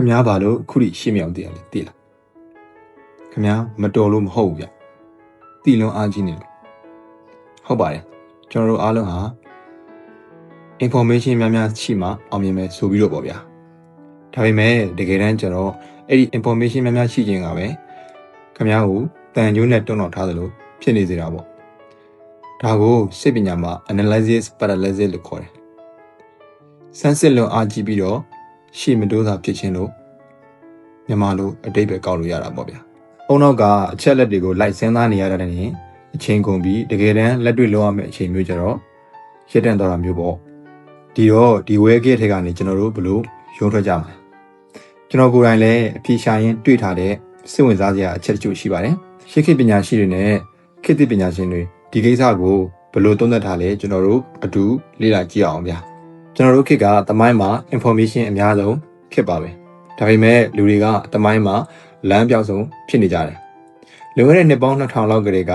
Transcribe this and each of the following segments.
ခင်ဗျားဘာလို့အခုထိရှေ့မြောင်တည်ရလဲသိလားခင်ဗျားမတော်လို့မဟုတ်ဘူးဗျတီလုံးအားကြီးနေလို့ဟုတ်ပါတယ်ကျွန်တော်တို့အားလုံးဟာ information များများရှိမှအောင်မြင်မယ်ဆိုပြီးတော့ပေါ့ဗျာဒါပေမဲ့တကယ်တမ်းကျတော့အဲ့ဒီ information များများရှိခြင်းကပဲခင်ဗျားကိုတန်ကျိုးနဲ့တွန်းတော်ထားသလိုဖြစ်နေစေတာပေါ့ဒါကိုစိတ်ပညာမှာ analysis paralysis လို့ခေါ်တယ်စမ်းစစ်လွန်အားကြီးပြီးတော့ ရှေ့မတိုးတာဖြစ်ခြင်းလို့မြန်မာလိုအတိတ်ပဲကောက်လို့ရတာပေါ့ဗျာ။အုံနောက်ကအချက်လက်တွေကိုလိုက်စဉ်းစားနေရတဲ့နေအချိန်ကုန်ပြီးတကယ်တမ်းလက်တွေ့လောက်ရမယ့်အချိန်မျိုးကြတော့ရစ်တန်တော်တာမျိုးပေါ့။ဒီတော့ဒီဝဲကဲထဲကနေကျွန်တော်တို့ဘလို့ရုံးထွက်ကြမှာ။ကျွန်တော်ကိုယ်တိုင်လည်းအဖြေရှာရင်တွေ့ထားတဲ့စိတ်ဝင်စားစရာအချက်တချို့ရှိပါတယ်။ရှေ့ခေတ်ပညာရှိတွေနဲ့ခေတ်သစ်ပညာရှင်တွေဒီကိစ္စကိုဘလို့သုံးသပ်ထားလဲကျွန်တော်တို့အတူလေ့လာကြည့်အောင်ဗျာ။ ကျွန်တော်တို့ခေတ်ကသမိုင်းမှာ information အများဆုံးဖြစ်ပါပဲ။ဒါပေမဲ့လူတွေကသမိုင်းမှာလမ်းပြောက်ဆုံးဖြစ်နေကြတယ်။လွန်ခဲ့တဲ့နှစ်ပေါင်း2000လောက်ကလေးက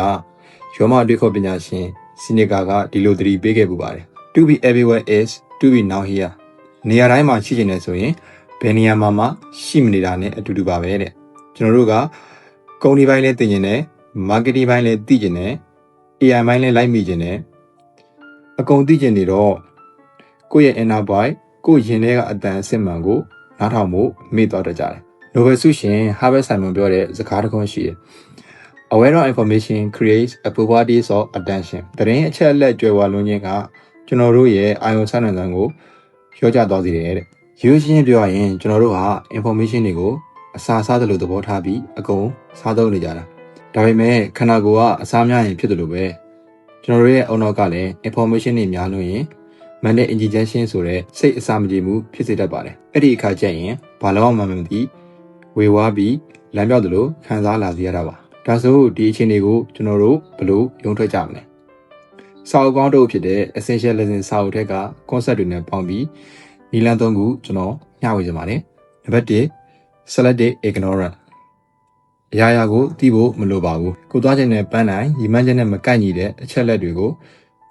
ရောမအတွေ့အခေါ်ပညာရှင်စီနီကာကဒီလိုသတိပေးခဲ့ပူပါတယ်။ To be everywhere is to be now here နေရာတိုင်းမှာရှိနေတယ်ဆိုရင်ဘယ်နေရာမှာမှရှိမနေတာနဲ့အတူတူပါပဲတဲ့။ကျွန်တော်တို့ကကုမ္ပဏီပိုင်းလည်းသိကျင်တယ်။ marketing ပိုင်းလည်းသိကျင်တယ်။ AI ပိုင်းလည်းလိုက်မိကျင်တယ်။အကုန်သိကျင်နေတော့ ကိုယ့်ရဲ့ inner voice ကိုယ့်ရင်ထဲကအတန်အစစ်မှန်ကိုနားထောင်ဖို့မေ့သွားတတ်ကြတယ်။ Nobel ဆုရှင် Harvard Simon ပြောတဲ့စကားတစ်ခုရှိတယ်။ Aware of information creates a poverty of attention တရင်အချက်အလက်ကြွယ်ဝလွန်းခြင်းကကျွန်တော်တို့ရဲ့အာယုံစမ်းနှံစမ်းကိုရောကြသွားစေတယ်တဲ့။ရိုးရှင်းပြောရရင်ကျွန်တော်တို့ဟာ information တွေကိုအစာစားတယ်လို့သဘောထားပြီးအကုန်စားသုံးနေကြတာ။ဒါပေမဲ့ခန္ဓာကိုယ်ကအစားများရင်ဖြစ်တယ်လို့ပဲကျွန်တော်တို့ရဲ့အုံနောက်ကလည်း information တွေများလို့ရင် mental indigestion ဆိုတဲ့စိတ်အစာမကြေမှုဖြစ်စေတတ်ပါတယ်။အဲ့ဒီအခါကျရင်ဘာလို့မှမသိဝေဝါးပြီးလမ်းပြောက်တယ်လို့ခံစားလာစေရတာပါ။ဒါဆိုဒီအခြေအနေကိုကျွန်တော်တို့ဘယ်လိုရုံထွက်ကြမလဲ။စာအုပ်ကောင်းတို့ဖြစ်တဲ့ essential lesson စာအုပ်ထက်က concept တွေနဲ့ပေါင်းပြီးနီလန်းသုံးခုကျွန်တော်မျှဝေချင်ပါတယ်။နံပါတ်1 selective ignorance အရာရာကိုသိဖို့မလိုပါဘူး။ကိုသွားခြင်းနဲ့ပန်းနိုင်ရီမန်းခြင်းနဲ့မကိုက်ညီတဲ့အချက်လက်တွေကို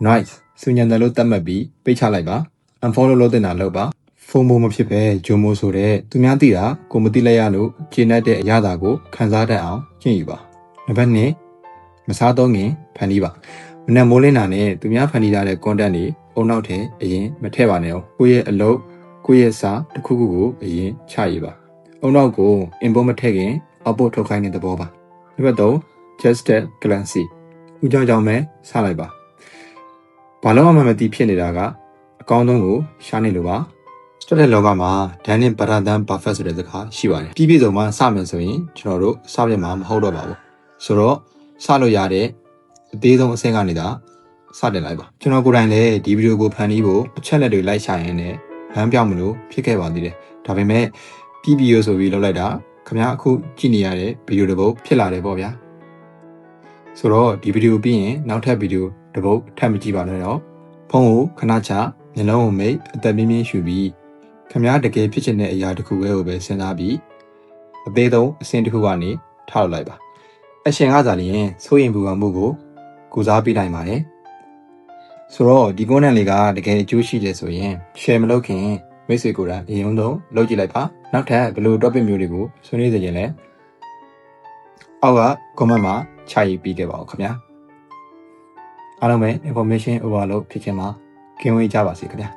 noise စူညံတယ်လို့သတ်မှတ်ပြီးပိတ်ချလိုက်ပါ unfollow လုပ်တဲ့နာလုပ်ပါဖုန်းမို့မဖြစ်ပဲဂျုံမို့ဆိုတဲ့သူများသိတာကိုမသိလိုက်ရလို့ကျဉ်တတ်တဲ့အရာသာကိုခံစားတတ်အောင်ကျင့်ယူပါနံပါတ်2မစားတော့ခင်ဖန်တီးပါမနက်မိုးလင်းတာနဲ့သူများဖန်တီးထားတဲ့ content တွေအုံနောက်ထဲအရင်မထည့်ပါနဲ့အောင်ကိုယ့်ရဲ့အလုပ်ကိုယ့်ရဲ့စာတစ်ခုခုကိုအရင်ချရေးပါအုံနောက်ကို input မထည့်ခင် output ထုတ်ခိုင်းတဲ့သဘောပါနံပါတ်3 just a glance ဦးကြောင်ကြောင်ပဲစလိုက်ပါ ဘာလို့မှမသိဖြစ်နေတာကအကောင်းဆုံးကိုရှာနေလို့ပါစတက်တဲ့လောကမှာဒန်နင်ပရာဒန်ဘာဖက်ဆိုတဲ့စကားရှိပါတယ်ပြီးပြည့်စုံမှစမယ်ဆိုရင်ကျွန်တော်တို့စပြမှာမဟုတ်တော့ပါဘူးဆိုတော့စလို့ရတဲ့အသေးဆုံးအဆင့်ကနေသာစတင်လိုက်ပါကျွန်တော်ကိုယ်တိုင်လည်းဒီဗီဒီယိုကိုဖန်တီးဖို့အချက်လက်တွေလိုက်ရှာရင်းနဲ့လမ်းပြောင်းမလို့ဖြစ်ခဲ့ပါသေးတယ်ဒါပေမဲ့ပြီးပြီးရဆိုပြီးလောက်လိုက်တာခင်ဗျားအခုကြည့်နေရတဲ့ဗီဒီယိုတစ်ပုဒ်ဖြစ်လာတယ်ပေါ့ဗျာဆိုတော့ဒီဗီဒီယိုပြီးရင်နောက်ထပ်ဗီဒီယို တစ်ပုဒ်ထပ်မကြည့်ပါနဲ့တော့ဖုန်းကိုခဏချမျက်လုံးကိုမိတ်အသက်ပြင်းပြင်းရှူပြီးခမားတကယ်ဖြစ်ချင်တဲ့အရာတစ်ခုပဲကိုပဲစဉ်းစားပြီးအသေးဆုံးအဆင့်တစ်ခုကနေထောက်လိုက်ပါအရှင်ကစားလျင်စိုးရင်ပူပန်မှုကိုကုစားပေးနိုင်ပါတယ်ဆိုတော့ဒီ content လေးကတကယ်အကျိုးရှိတယ်ဆိုရင် share မလုပ်ခင်မိတ်ဆွေကိုယ်တိုင်အရင်ဆုံးလုပ်ကြည့်လိုက်ပါနောက်ထပ်ဘယ်လို topic မျိုးတွေကိုဆွေးနွေးစေချင်လဲအောက်က comment မှာခြာရေးပေးခဲ့ပါဦးခင်ဗျာ အားလုံးပဲ information overload ဖြစ်ခြင်းမှာကင်းဝေးကြပါစေခင်ဗျာ